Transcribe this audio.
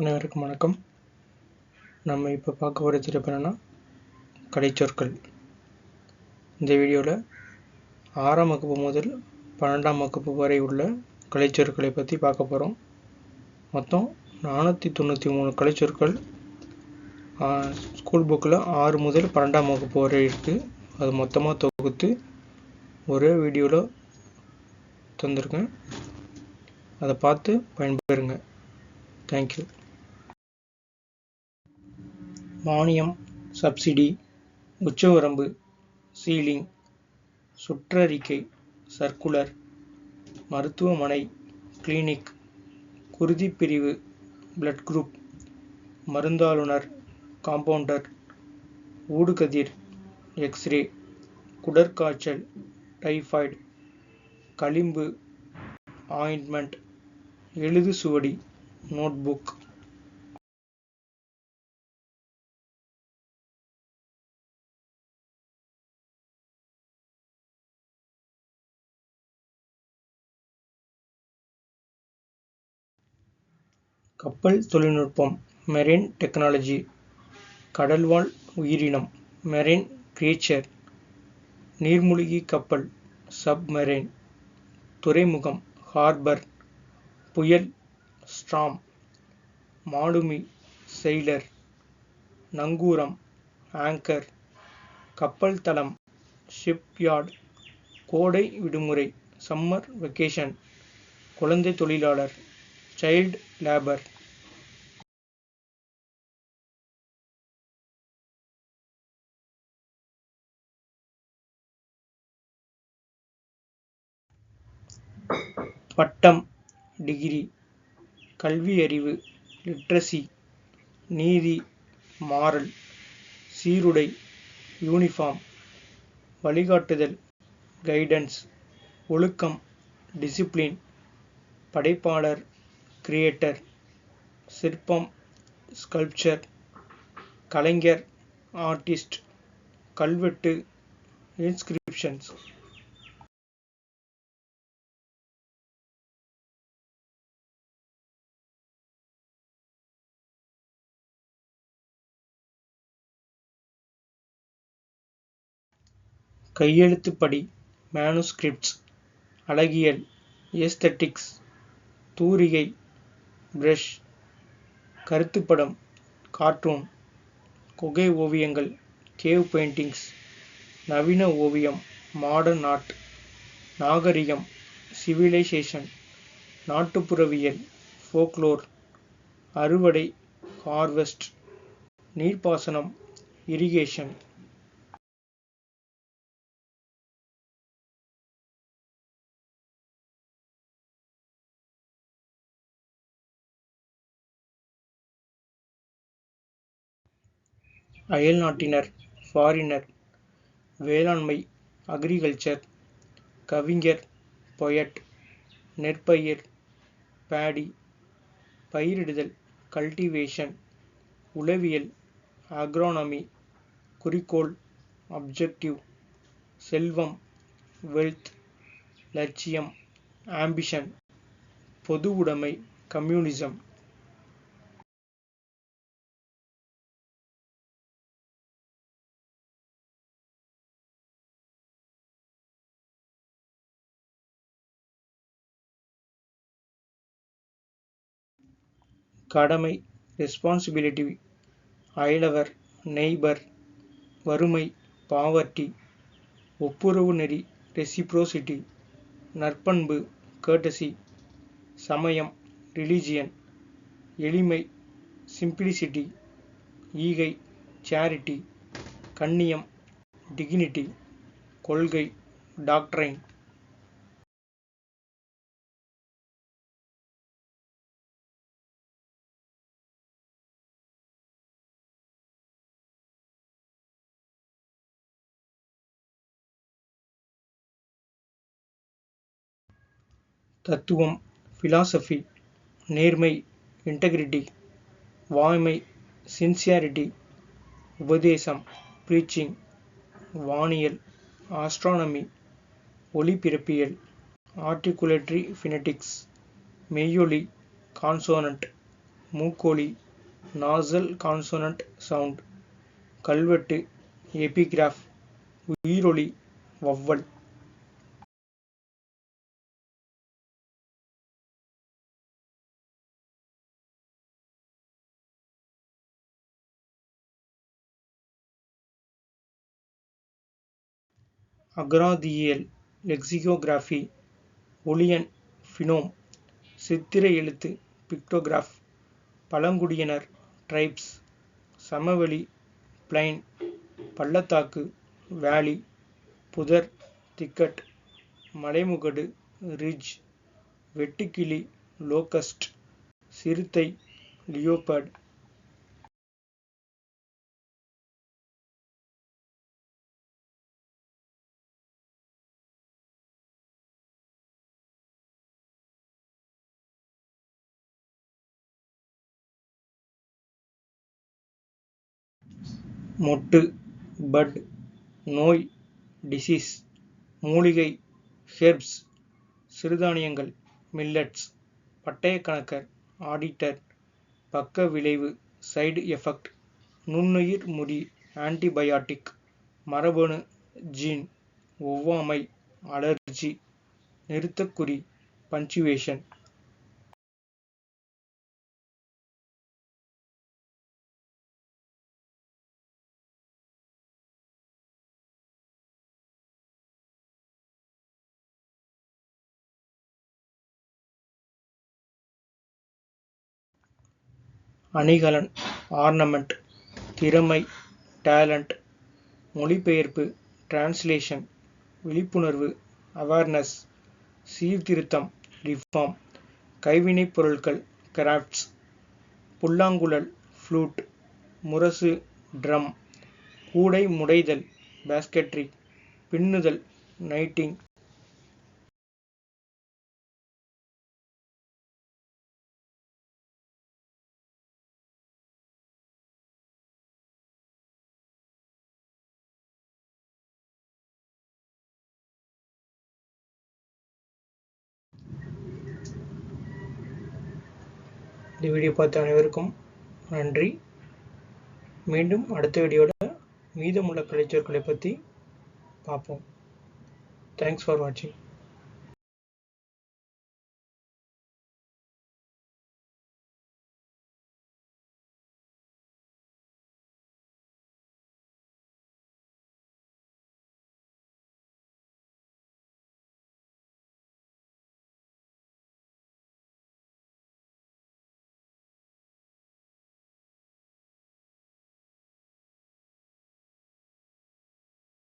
அனைவருக்கும் வணக்கம். நம்ம இப்போ பார்க்க போகிற தலைப்பு என்னென்னா கலைச்சொற்கள். இந்த வீடியோவில் ஆறாம் வகுப்பு முதல் பன்னெண்டாம் வகுப்பு வரை உள்ள கலைச்சொற்களை பற்றி பார்க்க போகிறோம் மொத்தம் நானூற்றி தொண்ணூற்றி மூணு கலைச்சொற்கள் ஸ்கூல் புக்கில் ஆறு முதல் பன்னெண்டாம் வகுப்பு வரை இருக்குது அது மொத்தமாக தொகுத்து ஒரே வீடியோவில் தந்திருக்கேன். அதை பார்த்து பயன்பெறுங்க. தேங்க்யூ மானியம் சப்சிடி உச்சவரம்பு சீலிங் சுற்றறிக்கை சர்க்குலர் மருத்துவமனை கிளினிக் குருதிப்பிரிவு பிளட் குரூப் மருந்தாளுநர் காம்பவுண்டர் ஊடுகதிர் எக்ஸ்ரே குடற்காய்ச்சல் டைஃபாய்டு களிம்பு ஆயின்மெண்ட் எழுது சுவடி நோட்புக். கப்பல் தொழில்நுட்பம் மெரின் டெக்னாலஜி கடல்வாழ் உயிரினம் மெரின் கிரியேச்சர் நீர்மூழ்கி கப்பல் சப்மெரைன் துறைமுகம் ஹார்பர் புயல் ஸ்ட்ராம் மாலுமி செயிலர் நங்கூரம் ஆங்கர் கப்பல் தளம் ஷிப்யார்ட் கோடை விடுமுறை சம்மர் வெக்கேஷன் குழந்தை தொழிலாளர். Child லேபர் பட்டம் டிகிரி கல்வியறிவு லிட்ரஸி நீதி மாறல் சீருடை யூனிஃபார்ம் வழிகாட்டுதல் கைடன்ஸ் ஒழுக்கம் டிசிப்ளின் படைப்பாளர் கிரியேட்டர் சிற்பம் ஸ்கல்ப்சர் கலைஞர் ஆர்டிஸ்ட் கல்வெட்டு இன்ஸ்கிரிப்ஷன்ஸ் கையெழுத்துப்படி மேனுஸ்கிரிப்ட்ஸ் அழகியல் ஏஸ்தட்டிக்ஸ் தூரிகை பிரஷ் கருத்துப்படம் கார்ட்டூன் குகை ஓவியங்கள் கேவ் பெயிண்டிங்ஸ் நவீன ஓவியம் மாடர்ன் ஆர்ட் நாகரிகம் சிவிலைசேஷன் நாட்டுப்புறவியல் ஃபோக்லோர் அறுவடை ஹார்வெஸ்ட் நீர்ப்பாசனம் இரிகேஷன் அயல்நாட்டினர் ஃபாரினர் வேளாண்மை அக்ரிகல்ச்சர் கவிஞர் பொயட் நெற்பயிர் பேடி பயிரிடுதல் கல்டிவேஷன் உளவியல் அக்ரானமி குறிக்கோள் அப்ஜெக்டிவ் செல்வம் வெல்த் லட்சியம் ஆம்பிஷன் பொதுவுடைமை கம்யூனிசம் கடமை ரெஸ்பான்சிபிலிட்டி அயலவர் நெய்பர் வறுமை பாவர்ட்டி ஒப்புரவு நெறி ரெசிப்ரோசிட்டி நற்பண்பு கேட்டசி சமயம் ரிலிஜியன் எளிமை சிம்பிளிசிட்டி ஈகை சேரிட்டி கண்ணியம் டிகினிட்டி கொள்கை டாக்ட்ரைன் தத்துவம் ஃபிலாசபி நேர்மை இன்டெகிரிட்டி வாய்மை சின்சியாரிட்டி உபதேசம் ப்ரீச்சிங் வானியல் ஆஸ்ட்ரானமி ஒளிபிறப்பியல் ஆர்டிகுலேட்டரி ஃபினட்டிக்ஸ் மெய்யொலி கான்சோனன்ட் மூக்கொலி நாசல் கான்சோனன்ட் சவுண்ட் கல்வெட்டு எபிகிராஃப் உயிரொலி வௌவல் அகராதியியல் லெக்சிகோகிராஃபி ஒளியன் ஃபினோம் சித்திர எழுத்து பிக்டோகிராஃப் பழங்குடியினர் ட்ரைப்ஸ் சமவெளி பிளைன் பள்ளத்தாக்கு வேலி புதர் திக்கட் மலைமுகடு ரிட்ஜ் வெட்டுக்கிளி லோக்கஸ்ட் சிறுத்தை லியோபர்ட் மொட்டு பட் நோய் டிசீஸ் மூலிகை ஹெர்ப்ஸ் சிறுதானியங்கள் மில்லட்ஸ் பட்டயக்கணக்கர் ஆடிட்டர் பக்க விளைவு சைடு எஃபெக்ட் நுண்ணுயிர் முடி ஆன்டிபயாட்டிக் மரபணு ஜீன் ஒவ்வாமை அலர்ஜி நிறுத்தக்குறி பஞ்சுவேஷன் அணிகலன் ஆர்னமெண்ட் திறமை டேலண்ட் மொழிபெயர்ப்பு டிரான்ஸ்லேஷன் விழிப்புணர்வு அவேர்னஸ் சீர்திருத்தம் ரிஃபார்ம் கைவினைப் பொருட்கள் கிராஃப்ட்ஸ் புல்லாங்குழல் ஃப்ளூட் முரசு ட்ரம் கூடை முடைதல் பாஸ்கெட்ரி பின்னுதல் நைட்டிங் இந்த வீடியோ பார்த்த அனைவருக்கும் நன்றி. மீண்டும் அடுத்த வீடியோவில் மீதமுள்ள கலைச்சொற்களை பற்றி பார்ப்போம். தேங்க்ஸ் ஃபார் வாட்சிங்